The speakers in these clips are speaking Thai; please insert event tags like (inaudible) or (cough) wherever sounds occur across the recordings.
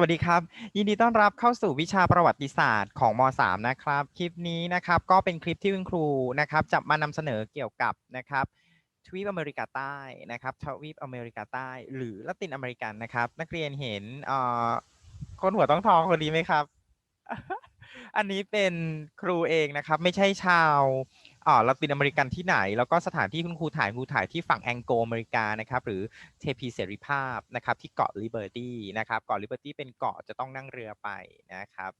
วัสดีครับ ยินดีต้อนรับเข้าสู่วิชาประวัติศาสตร์ของม .3 นะครับ คลิปนี้นะครับก็เป็นคลิปที่คุณครูนะครับจะมานำเสนอเกี่ยวกับนะครับทวีปอเมริกาใต้นะครับทวีปอเมริกาใต้ หรือละตินอเมริกันนะครับ นักเรียนเห็นเอ่อคนหัวต้องทองคนนี้ไหมครับ อันนี้เป็นครูเองนะครับ ไม่ใช่ชาว อ่าละตินอเมริกันที่ไหน แล้วก็สถานที่คุณครูถ่ายครูถ่ายที่ฝั่งแองโกอเมริกานะครับหรือเทพีเสรีภาพนะครับที่เกาะลิเบอร์ตี้นะครับเกาะลิเบอร์ตี้เป็นเกาะจะต้องนั่งเรือไปนะครับ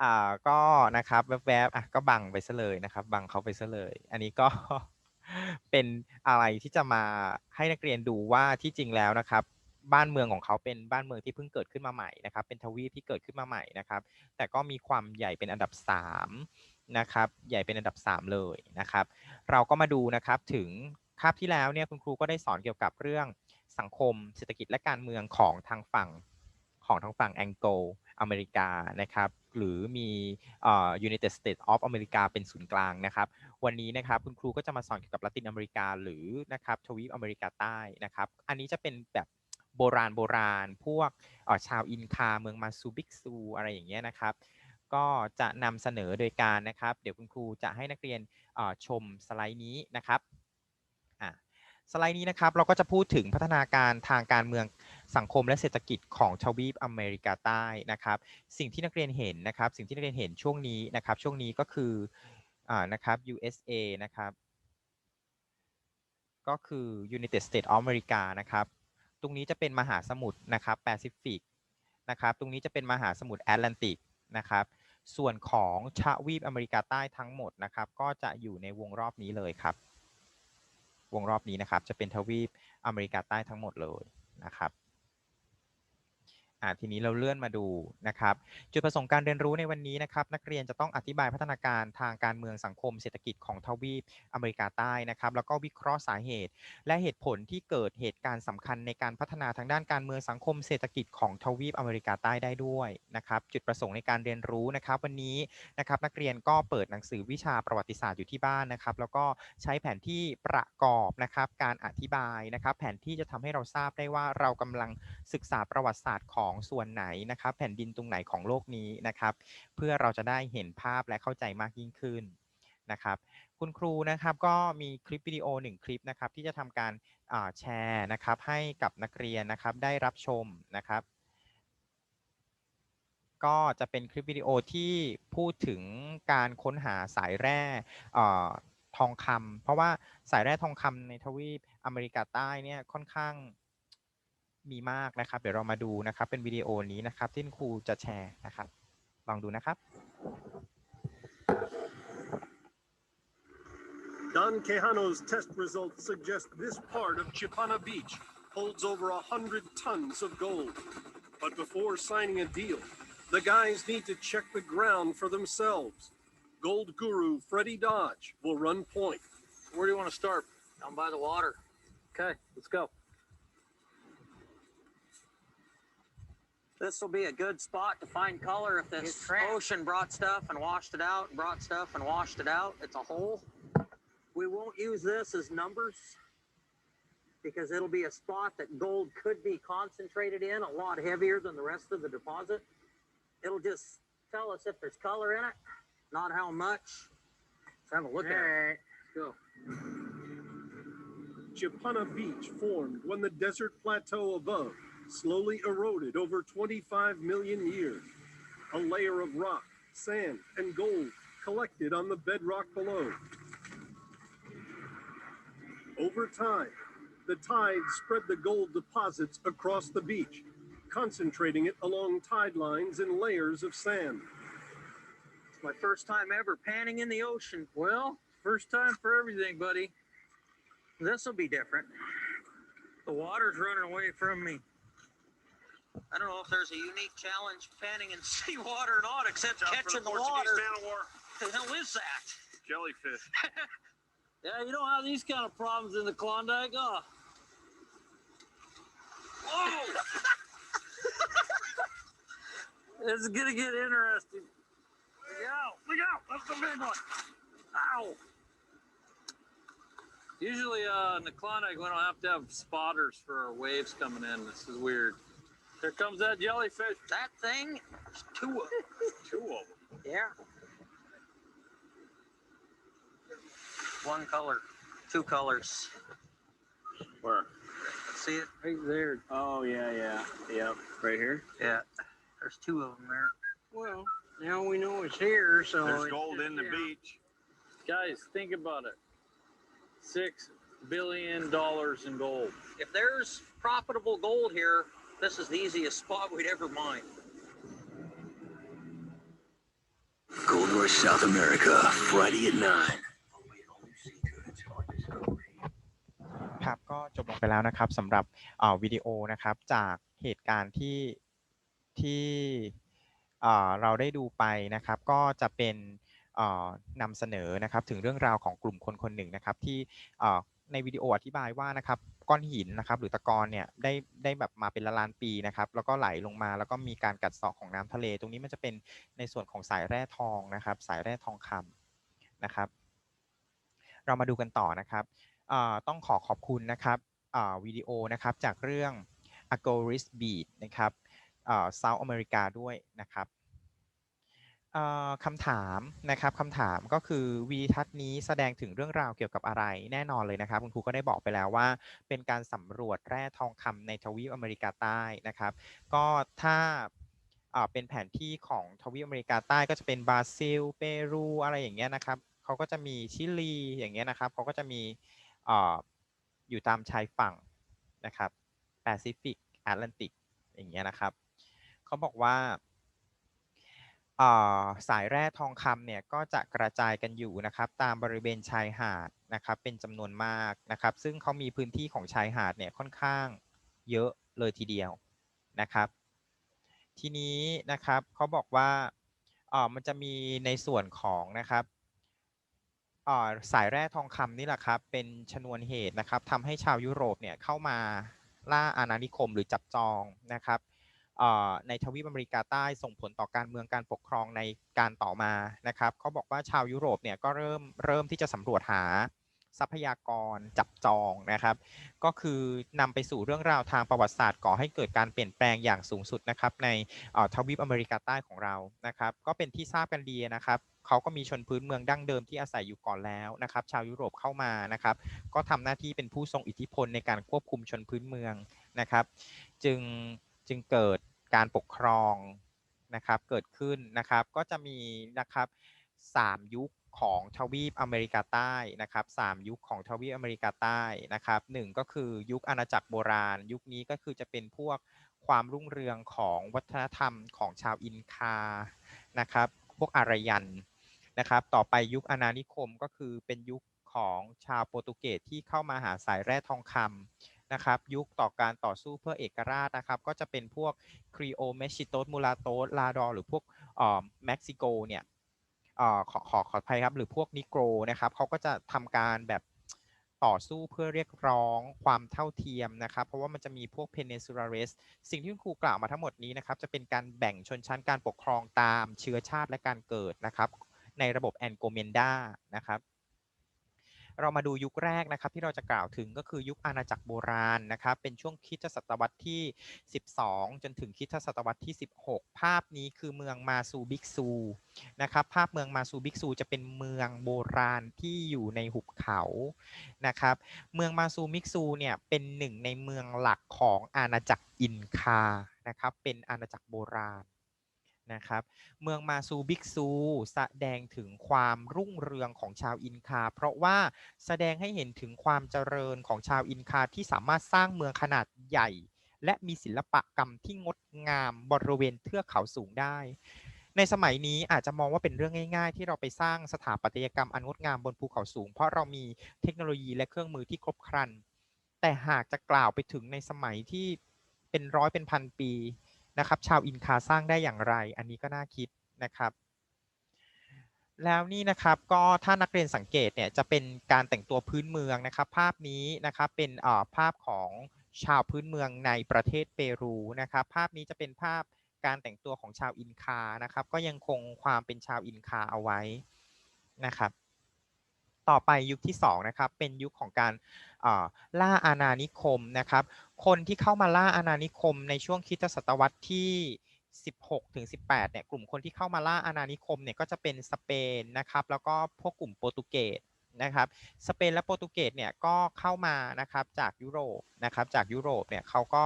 อ่าก็นะครับแวบๆอะก็บังไปซะเลยนะครับบังเขาไปซะเลย อันนี้ก็เป็นอะไรที่จะมาให้นักเรียนดูว่าที่จริงแล้วนะครับ บ้านเมืองของเขาเป็นบ้านเมืองที่เพิ่งเกิดขึ้นมาใหม่นะครับ เป็นทวีปที่เกิดขึ้นมาใหม่นะครับ แต่ก็มีความใหญ่เป็นอันดับ3 นะครับใหญ่เป็นอันดับ 3 เลยนะครับ เราก็มาดูนะครับถึงคาบที่แล้วเนี่ยคุณครูก็ได้สอนเกี่ยวกับเรื่องสังคมเศรษฐกิจและการเมืองของทางฝั่งของทางฝั่งแองโกลอเมริกานะครับหรือมีเอ่อ United States of America เป็นศูนย์กลางนะครับ วันนี้นะครับคุณครูก็จะมาสอนเกี่ยวกับละตินอเมริกาหรือนะครับทวีปอเมริกาใต้นะครับ อันนี้จะเป็นแบบโบราณโบราณ พวกเอ่อชาวอินคาเมืองมาซูบิกซูอะไรอย่างเงี้ยนะครับ ก็จะนำเสนอโดยการนะครับ เดี๋ยวคุณครูจะให้นักเรียนชมสไลด์นี้นะครับสไลด์นี้นะครับเราก็จะพูดถึงพัฒนาการทางการเมืองสังคมและเศรษฐกิจของทวีปอเมริกาใต้นะครับ สิ่งที่นักเรียนเห็นนะครับ สิ่งที่นักเรียนเห็นช่วงนี้นะครับ ช่วงนี้ก็คืออ่านะครับ USA นะครับ ก็คือ United States of America นะครับ ตรงนี้จะเป็นมหาสมุทรนะครับแปซิฟิกนะครับ ตรงนี้จะเป็นมหาสมุทรแอตแลนติกนะครับ ส่วนของชาวีปอเมริกาใต้ทั้งหมดนะครับ ก็จะอยู่ในวงรอบนี้เลยครับ วงรอบนี้นะครับจะเป็นทวีปอเมริกาใต้ทั้งหมดเลยนะครับ อ่าทีนี้เราเลื่อนมาดูนะครับ จุดประสงค์การเรียนรู้ในวันนี้นะครับ นักเรียนจะต้องอธิบายพัฒนาการทางการเมืองสังคมเศรษฐกิจของทวีปอเมริกาใต้นะครับ แล้วก็วิเคราะห์สาเหตุ และเหตุผลที่เกิดเหตุการณ์สำคัญในการพัฒนาทางด้านการเมืองสังคมเศรษฐกิจของทวีปอเมริกาใต้ได้ด้วยนะครับ จุดประสงค์ในการเรียนรู้นะครับ วันนี้นะครับนักเรียนก็เปิดหนังสือวิชาประวัติศาสตร์อยู่ที่บ้านนะครับ แล้วก็ใช้แผนที่ประกอบนะครับ การอธิบายนะครับ แผนที่จะทำให้เราทราบได้ว่าเรากำลังศึกษาประวัติศาสตร์ของส่วนไหนนะครับ แผ่นดินตรงไหนของโลกนี้นะครับ เพื่อเราจะได้เห็นภาพและเข้าใจมากยิ่งขึ้นนะครับ คุณครูนะครับก็มีคลิปวิดีโอหนึ่งคลิปนะครับที่จะทำการแชร์นะครับให้กับนักเรียนนะครับได้รับชมนะครับก็จะเป็นคลิปวิดีโอที่พูดถึงการค้นหาสายแร่ทองคำเพราะว่าสายแร่ทองคำในทวีปอเมริกาใต้เนี่ยค่อนข้าง มีมากนะครับ เดี๋ยวเรามาดูนะครับ เป็นวิดีโอนี้นะครับ ที่คุณครูจะแชร์นะครับ ลองดูนะครับ Don Quijano's test results suggest this part of Chipana Beach holds over a hundred tons of gold. But before signing a deal, the guys need to check the ground for themselves. Gold guru Freddie Dodge will run point. Where do you want to start? Down by the water. Okay, let's go. This will be a good spot to find color if this ocean brought stuff and washed it out, brought stuff and washed it out. It's a hole. We won't use this as numbers because it'll be a spot that gold could be concentrated in a lot heavier than the rest of the deposit. It'll just tell us if there's color in it, not how much. Let's have a look at it. Let's go. Chipana Beach formed when the desert plateau above slowly eroded over 25 million years. A layer of rock, sand, and gold collected on the bedrock below. Over time, the tide spread the gold deposits across the beach, concentrating it along tide lines in layers of sand. It's my first time ever panning in the ocean. Well, first time for everything, buddy. This will be different. The water's running away from me. I don't know if there's a unique challenge panning in (laughs) seawater or not, except catching the water. What the hell is that? Jellyfish. (laughs) Yeah, you don't have these kind of problems in the Klondike, huh? Whoa! (laughs) this is gonna get interesting. Look out! Look out! That's the big one. Ow! Usually, uh, in the Klondike, we don't have to have spotters for our waves coming in. This is weird. Here comes that jellyfish. That thing, is two of them. (laughs) Two of them. Yeah. One color, two colors. Where? See it? Right there. Oh yeah, yeah, yep. Right here. Yeah. There's two of them there. Well, now we know it's here, so There's gold just, in the know, beach. Guys, think about it. Six billion dollars in gold. If there's profitable gold here, this is the easiest spot we'd ever mine. Gold Rush South America, Friday at 9. ครับก็จบลงไปแล้วนะครับสำหรับเอ่อวิดีโอนะครับจากเหตุการณ์ที่ที่เอ่อเราได้ดูไปนะครับ ก็จะเป็นเอ่อนำเสนอนะครับถึงเรื่องราวของกลุ่มคนคนหนึ่งนะครับที่เอ่อ ในวิดีโออธิบายว่านะครับก้อนหินนะครับหรือตะกอนเนี่ยได้ได้แบบมาเป็นละล้านปีนะครับแล้วก็ไหลลงมาแล้วก็มีการกัดเซาะของน้ำทะเล ตรงนี้มันจะเป็นในส่วนของสายแร่ทองนะครับ สายแร่ทองคำนะครับ เรามาดูกันต่อนะครับต้องขอขอบคุณนะครับวิดีโอนะครับจากเรื่อง Agoris Beat นะครับเอ่อ South America ด้วยนะครับ คำถามนะครับคำถามก็คือวีทัศน์นี้แสดงถึงเรื่องราวเกี่ยวกับอะไรแน่นอนเลยนะครับคุณครูก็ได้บอกไปแล้วว่า เป็นการสำรวจแร่ทองคำในทวีปอเมริกาใต้นะครับ ก็ถ้าเป็นแผนที่ของทวีปอเมริกาใต้ก็จะเป็นบราซิล เปรูอะไรอย่างเงี้ยนะครับเขาก็จะมีชิลีอย่างเงี้ยนะครับเขาก็จะมีอยู่ตามชายฝั่งนะครับแปซิฟิกแอตแลนติกอย่างเงี้ยนะครับเขาบอกว่า สายแร่ทองคำเนี่ยก็จะกระจายกันอยู่นะครับ ตามบริเวณชายหาดนะครับ เป็นจำนวนมากนะครับ ซึ่งเขามีพื้นที่ของชายหาดเนี่ยค่อนข้างเยอะเลยทีเดียวนะครับ ทีนี้นะครับเขาบอกว่าอ่อมันจะมีในส่วนของนะครับอ่อสายแร่ทองคำนี่แหละครับ เป็นชนวนเหตุนะครับทำให้ชาวยุโรปเนี่ยเข้ามาล่าอาณานิคมหรือจับจองนะครับ ในทวีปอเมริกาใต้ส่งผลต่อการเมืองการปกครองในการต่อมานะครับเขาบอกว่าชาวยุโรปเนี่ยก็เริ่มเริ่มที่จะสำรวจหาทรัพยากรจับจองนะครับ ก็คือนำไปสู่เรื่องราวทางประวัติศาสตร์ก่อให้เกิดการเปลี่ยนแปลงอย่างสูงสุดนะครับในทวีปอเมริกาใต้ของเรานะครับ ก็เป็นที่ทราบกันดีนะครับเขาก็มีชนพื้นเมืองดั้งเดิมที่อาศัยอยู่ก่อนแล้วนะครับ ชาวยุโรปเข้ามานะครับ ก็ทำหน้าที่เป็นผู้ทรงอิทธิพลในการควบคุมชนพื้นเมืองนะครับ จึงจึงเกิด การปกครองนะครับเกิดขึ้นนะครับก็จะมีนะครับสามยุคของทวีปอเมริกาใต้นะครับสามยุคของทวีปอเมริกาใต้นะครับหนึ่งก็คือยุคอาณาจักรโบราณ ยุคนี้ก็คือจะเป็นพวกความรุ่งเรืองของวัฒนธรรมของชาวอินคานะครับพวกอารยันนะครับต่อไปยุคอาณานิคมก็คือเป็นยุคของชาวโปรตุเกสที่เข้ามาหาสายแร่ทองคำ นะครับยุคต่อการต่อสู้เพื่อเอกราชนะครับก็จะเป็นพวกครีโอเมชิโตสมูลาโตสลาดอร์หรือพวกเอ่อเม็กซิโกเนี่ยเอ่อขอขอขออภัยครับหรือพวกนิโกรนะครับเขาก็จะทำการแบบต่อสู้เพื่อเรียกร้องความเท่าเทียมนะครับ เพราะว่ามันจะมีพวกเพเนซูลาเรสสิ่งที่คุณครูกล่าวมาทั้งหมดนี้นะครับ จะเป็นการแบ่งชนชั้นการปกครองตามเชื้อชาติและการเกิดนะครับ ในระบบแอนโกเมนดานะครับ เรามาดูยุคแรกนะครับที่เราจะกล่าวถึงก็คือยุคอาณาจักรโบราณนะครับเป็นช่วงคริสตศตวรรษที่ 12 จนถึงคริสตศตวรรษที่ 16 ภาพนี้คือเมืองมาซูบิกซูนะครับภาพเมืองมาซูบิกซูจะเป็นเมืองโบราณที่อยู่ในหุบเขานะครับเมืองมาซูมิกซูเนี่ยเป็นหนึ่งในเมืองหลักของอาณาจักรอินคานะครับเป็นอาณาจักรโบราณ นะครับ เมืองมาซูบิกซูแสดงถึงความรุ่งเรืองของชาวอินคา เพราะว่าแสดงให้เห็นถึงความเจริญของชาวอินคาที่สามารถสร้างเมืองขนาดใหญ่ และมีศิลปกรรมที่งดงามบริเวณเทือกเขาสูงได้ ในสมัยนี้อาจจะมองว่าเป็นเรื่องง่าย ๆ ที่เราไปสร้างสถาปัตยกรรมอันงดงามบนภูเขาสูง เพราะเรามีเทคโนโลยีและเครื่องมือที่ครบครัน แต่หากจะกล่าวไปถึงในสมัยที่เป็นร้อยเป็นพันปี นะครับ ชาวอินคาสร้างได้อย่างไร อันนี้ก็น่าคิดนะครับ แล้วนี่นะครับก็ถ้านักเรียนสังเกตเนี่ยจะเป็นการแต่งตัวพื้นเมืองนะครับ ภาพนี้นะครับเป็นภาพของชาวพื้นเมืองในประเทศเปรูนะครับ ภาพนี้จะเป็นภาพการแต่งตัวของชาวอินคานะครับ ก็ยังคงความเป็นชาวอินคาเอาไว้นะครับ ต่อไปยุคที่สองนะครับเป็นยุคของการล่าอาณานิคมนะครับ คนที่เข้ามาล่าอาณานิคมในช่วงคริสตศตวรรษที่ 16ถึง18เนี่ยกลุ่มคนที่เข้ามาล่าอาณานิคมเนี่ยก็จะเป็นสเปนนะครับแล้วก็พวกกลุ่มโปรตุเกสนะครับสเปนและโปรตุเกสเนี่ยก็เข้ามานะครับจากยุโรปนะครับจากยุโรปเนี่ยเขาก็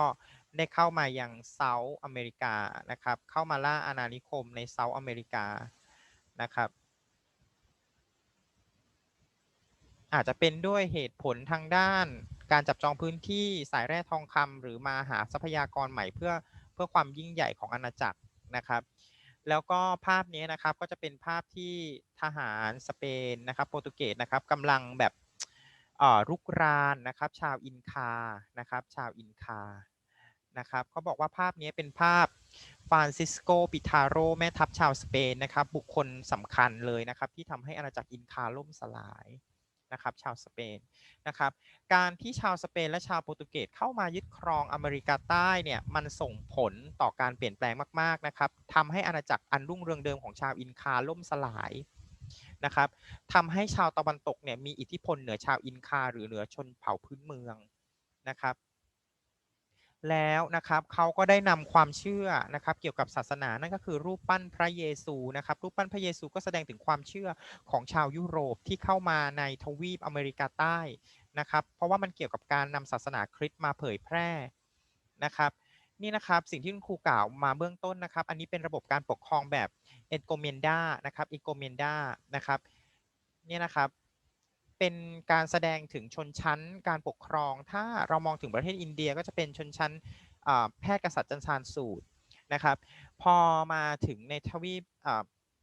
ได้เข้ามายังเซาท์อเมริกานะครับเข้ามาล่าอาณานิคมในเซาท์อเมริกานะครับ อาจจะเป็นด้วยเหตุผลทางด้าน การจับจองพื้นที่สายแร่ทองคำหรือมาหาทรัพยากรใหม่เพื่อเพื่อความยิ่งใหญ่ของอาณาจักรนะครับ แล้วก็ภาพนี้นะครับก็จะเป็นภาพที่ทหารสเปนนะครับโปรตุเกสนะครับกำลังแบบอ่อรุกรานนะครับ ชาวอินคานะครับ ชาวอินคานะครับเขาบอกว่าภาพนี้เป็นภาพฟรานซิสโกปิทาโรแม่ทัพชาวสเปนนะครับ บุคคลสำคัญเลยนะครับ ที่ทำให้อาณาจักรอินคาล่มสลาย นะครับชาวสเปนนะครับการที่ชาวสเปนและชาวโปรตุเกสเข้ามายึดครองอเมริกาใต้เนี่ยมันส่งผลต่อการเปลี่ยนแปลงมากๆนะครับทำให้อาณาจักรอันรุ่งเรืองเดิมของชาวอินคาล่มสลายนะครับทำให้ชาวตะวันตกเนี่ยมีอิทธิพลเหนือชาวอินคาหรือเหนือชนเผ่าพื้นเมืองนะครับ แล้วนะครับเขาก็ได้นำความเชื่อนะครับเกี่ยวกับศาสนานั่นก็คือรูปปั้นพระเยซูนะครับรูปปั้นพระเยซูก็แสดงถึงความเชื่อของชาวยุโรปที่เข้ามาในทวีปอเมริกาใต้นะครับเพราะว่ามันเกี่ยวกับการนำศาสนาคริสต์มาเผยแพร่นะครับนี่นะครับสิ่งที่คุณครูกล่าวมาเบื้องต้นนะครับ อันนี้เป็นระบบการปกครองแบบเอ็นโกเมนดานะครับอีโกเมนดานะครับเนี่ยนะครับ เป็นการแสดงถึงชนชั้นการปกครอง ถ้าเรามองถึงประเทศอินเดียก็จะเป็นชนชั้นแพทย์กษัตริย์จันทานสูตรนะครับพอมาถึงในทวีป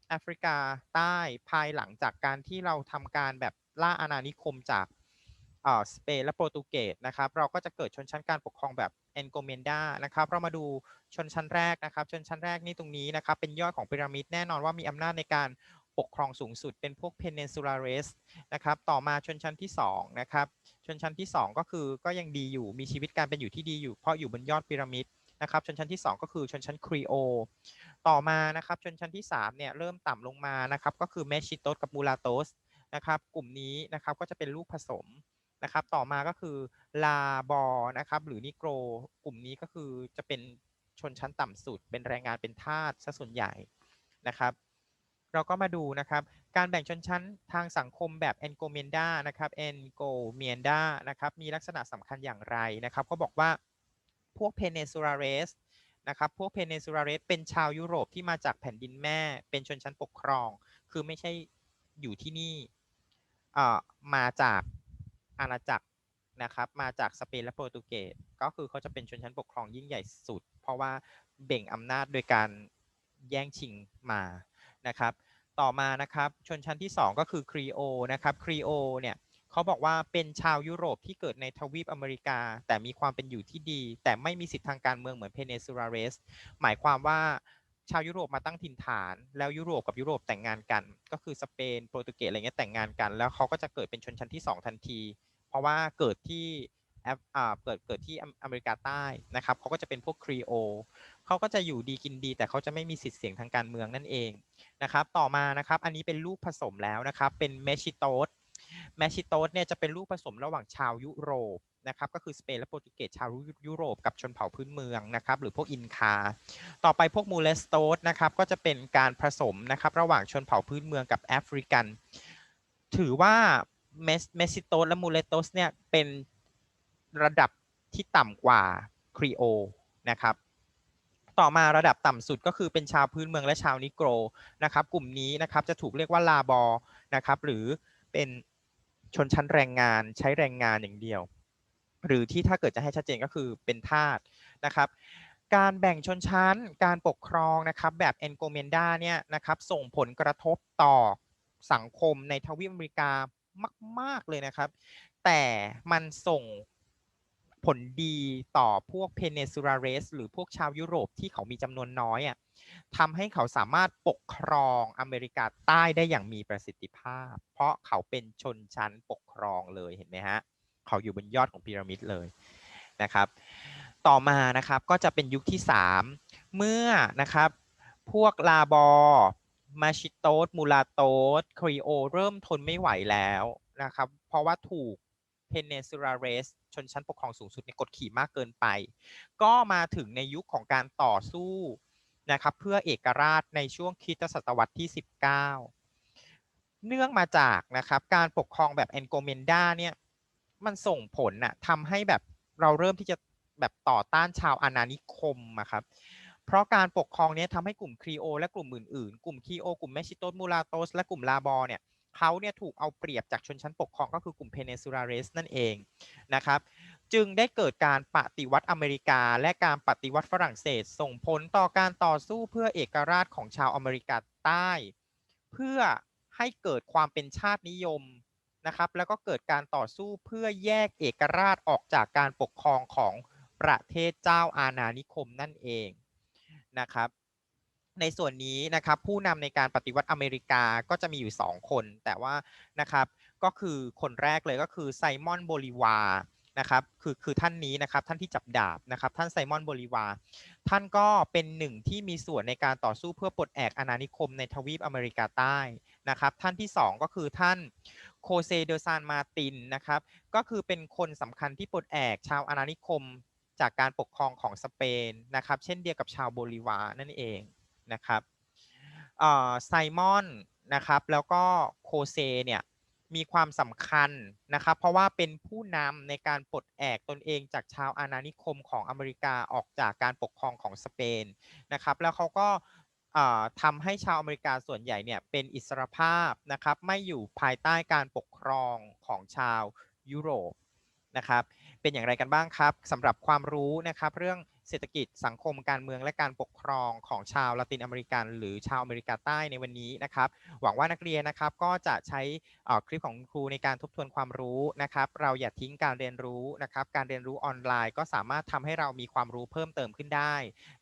แอฟริกาใต้ภายหลังจากการที่เราทำการแบบล่าอาณานิคมจากสเปนและโปรตุเกสนะครับเราก็จะเกิดชนชั้นการปกครองแบบเอนโกเมนดานะครับเรามาดูชนชั้นแรกนะครับ ชนชั้นแรกนี่ตรงนี้นะครับเป็นยอดของพีระมิดแน่นอนว่ามีอำนาจในการ ปกครองสูงสุดเป็นพวกเพน n นซูลาเรสนะครับ ต่อมาชนชั้นที่2นะครับ ชนชั้นที่ 2 ก็คือก็ยังดีอยู่ มีชีวิตการเป็นอยู่ที่ดีอยู่ เพราะอยู่บนยอดพีระมิดนะครับ ชนชั้นที่ 2 ก็คือชนชั้นครีโอ ต่อมานะครับ ชนชั้นที่3เนี่ยเริ่มต่ำลงมานะครับ ก็คือเมชิโตสกับมูลาโตสนะครับ กลุ่มนี้นะครับก็จะเป็นลูกผสมนะครับ ต่อมาก็คือลาบอนะครับ หรือนิโกร กลุ่มนี้ก็คือจะเป็นชนชั้นต่ำสุด เป็นแรงงานเป็นทาสซะส่วนใหญ่นะครับ เราก็มาดูนะครับการแบ่งชนชั้นทางสังคมแบบ e n g o m e n d a นะครับ e n g o m e n d a นะครับมีลักษณะสำคัญอย่างไรนะครับเขาบอกว่าพวก Peninsulares นะครับพวก Peninsulares เป็นชาวยุโรปที่มาจากแผ่นดินแม่ เป็นชนชั้นปกครอง คือไม่ใช่อยู่ที่นี่มาจากอาณาจักรนะครับมาจากสเปนและโปรตุเกสก็คือเขาจะเป็นชนชั้นปกครองยิ่งใหญ่สุด เพราะว่าเบ่งอำนาจโดยการแย่งชิงมา นะครับ ต่อมานะครับชนชั้นที่ 2 ก็คือครีโอนะครับครีโอเนี่ยเขาบอกว่าเป็นชาวยุโรปที่เกิดในทวีปอเมริกา แต่มีความเป็นอยู่ที่ดี แต่ไม่มีสิทธิทางการเมืองเหมือนเพเนซูลาเรส หมายความว่าชาวยุโรปมาตั้งถิ่นฐาน แล้วยุโรปกับยุโรปแต่งงานกัน ก็คือสเปนโปรตุเกสอะไรเงี้ยแต่งงานกัน แล้วเขาก็จะเกิดเป็นชนชั้นที่ 2 ทันที เพราะว่าเกิดที่ แอฟอ่าเกิดเกิดที่อเมริกาใต้นะครับเขาก็จะเป็นพวกครีโอเขาก็จะอยู่ดีกินดี แต่เขาจะไม่มีสิทธิ์เสียงทางการเมืองนั่นเองนะครับ ต่อมานะครับ อันนี้เป็นลูกผสมแล้วนะครับ เป็นเมชิโตสเมชิโตสเนี่ยจะเป็นลูกผสมระหว่างชาวยุโรปนะครับ ก็คือสเปนและโปรตุเกสชาวยุโรปกับชนเผ่าพื้นเมืองนะครับ หรือพวกอินคา ต่อไปพวกมูเลสโตสนะครับก็จะเป็นการผสมนะครับระหว่างชนเผ่าพื้นเมืองกับแอฟริกัน ถือว่าเมสเมชิโตสและมูเลสโตสเนี่ยเป็น ระดับที่ต่ำกว่าครีโอนะครับต่อมาระดับต่ำสุดก็คือเป็นชาวพื้นเมืองและชาวนิโกรนะครับ กลุ่มนี้นะครับจะถูกเรียกว่าลาบอนะครับ หรือเป็นชนชั้นแรงงานใช้แรงงานอย่างเดียว หรือที่ถ้าเกิดจะให้ชัดเจนก็คือเป็นทาสนะครับ การแบ่งชนชั้นการปกครองนะครับแบบเอนโกเมนดาเนี่ยนะครับส่งผลกระทบต่อสังคมในทวีปอเมริกามาก ๆเลยนะครับ แต่มันส่ง ผลดีต่อพวกเพเนซูลาเรสหรือพวกชาวยุโรปที่เขามีจำนวนน้อยอะทำให้เขาสามารถปกครองอเมริกาใต้ได้อย่างมีประสิทธิภาพ เพราะเขาเป็นชนชั้นปกครองเลยเห็นไหมฮะเขาอยู่บนยอดของพีระมิดเลยนะครับ ต่อมานะครับก็จะเป็นยุคที่ 3 เมื่อนะครับพวกลาบอมาชิโตสมูลาโตสครีโอ เริ่มทนไม่ไหวแล้วนะครับ เพราะว่าถูก Peninsula Race ชนชั้นปกครองสูงสุดในกดขี่มากเกินไป ก็มาถึงในยุคของการต่อสู้นะครับเพื่อเอกราชในช่วงคริสตศตวรรษที่ 19 เนื่องมาจากนะครับการปกครองแบบแอนโกเมนดาเนี่ยมันส่งผลน่ะทำให้แบบเราเริ่มที่จะแบบต่อต้านชาวอาณานิคมอะครับเพราะการปกครองนี้ทำให้กลุ่มครีโอและกลุ่มอื่นๆ กลุ่มครีโอกลุ่มเมชิโตสมูลาโตสและกลุ่มลาบอเนี่ย เขาเนี่ยถูกเอาเปรียบจากชนชั้นปกครองก็คือกลุ่มเพเนซูลาเรสนั่นเองนะครับ จึงได้เกิดการปฏิวัติอเมริกา และการปฏิวัติฝรั่งเศส ส่งผลต่อการต่อสู้เพื่อเอกราชของชาวอเมริกาใต้ เพื่อให้เกิดความเป็นชาตินิยมนะครับ แล้วก็เกิดการต่อสู้เพื่อแยกเอกราชออกจากการปกครองของประเทศเจ้าอาณานิคมนั่นเองนะครับ ในส่วนนี้นะครับผู้นำในการปฏิวัติอเมริกาก็จะมีอยู่ 2 คน แต่ว่านะครับก็คือคนแรกเลยก็คือไซมอนโบลิวานะครับคือคือท่านนี้นะครับท่านที่จับดาบนะครับท่านไซมอนโบลิวาท่านก็เป็นหนึ่งที่มีส่วนในการต่อสู้เพื่อปลดแอกอาณานิคมในทวีปอเมริกาใต้นะครับท่านที่ 2 ก็คือท่านโคเซเดซานมาตินนะครับก็คือเป็นคนสำคัญที่ปลดแอกชาวอาณานิคม จากการปกครองของสเปนนะครับเช่นเดียวกับชาวโบลิวานั่นเอง นะครับไซมอนนะครับแล้วก็โคเซเนี่ยมีความสำคัญนะครับ เพราะว่าเป็นผู้นำในการปลดแอกตนเองจากชาวอาณานิคมของอเมริกาออกจากการปกครองของสเปนนะครับ แล้วเขาก็ทำให้ชาวอเมริกาส่วนใหญ่เนี่ยเป็นอิสรภาพนะครับ ไม่อยู่ภายใต้การปกครองของชาวยุโรปนะครับ เป็นอย่างไรกันบ้างครับสำหรับความรู้นะครับ เรื่อง เศรษฐกิจสังคมการเมืองและการปกครองของชาวละตินอเมริกัน หรือชาวอเมริกาใต้ในวันนี้นะครับ หวังว่านักเรียนนะครับก็จะใช้คลิปของครูในการทบทวนความรู้นะครับ เราอย่าทิ้งการเรียนรู้นะครับ การเรียนรู้ออนไลน์ก็สามารถทำให้เรามีความรู้เพิ่มเติมขึ้นได้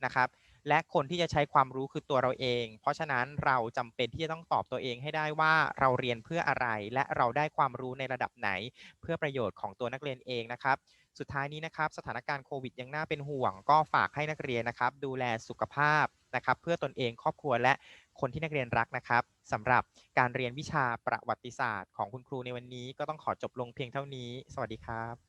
นะครับและคนที่จะใช้ความรู้คือตัวเราเอง เพราะฉะนั้นเราจำเป็นที่จะต้องตอบตัวเองให้ได้ว่าเราเรียนเพื่ออะไร และเราได้ความรู้ในระดับไหน เพื่อประโยชน์ของตัวนักเรียนเองนะครับ สุดท้ายนี้นะครับสถานการณ์โควิดยังน่าเป็นห่วง ก็ฝากให้นักเรียนนะครับ ดูแลสุขภาพนะครับ เพื่อตนเองครอบครัวและคนที่นักเรียนรักนะครับสำหรับการเรียนวิชาประวัติศาสตร์ ของคุณครูในวันนี้ ก็ต้องขอจบลงเพียงเท่านี้ สวัสดีครับ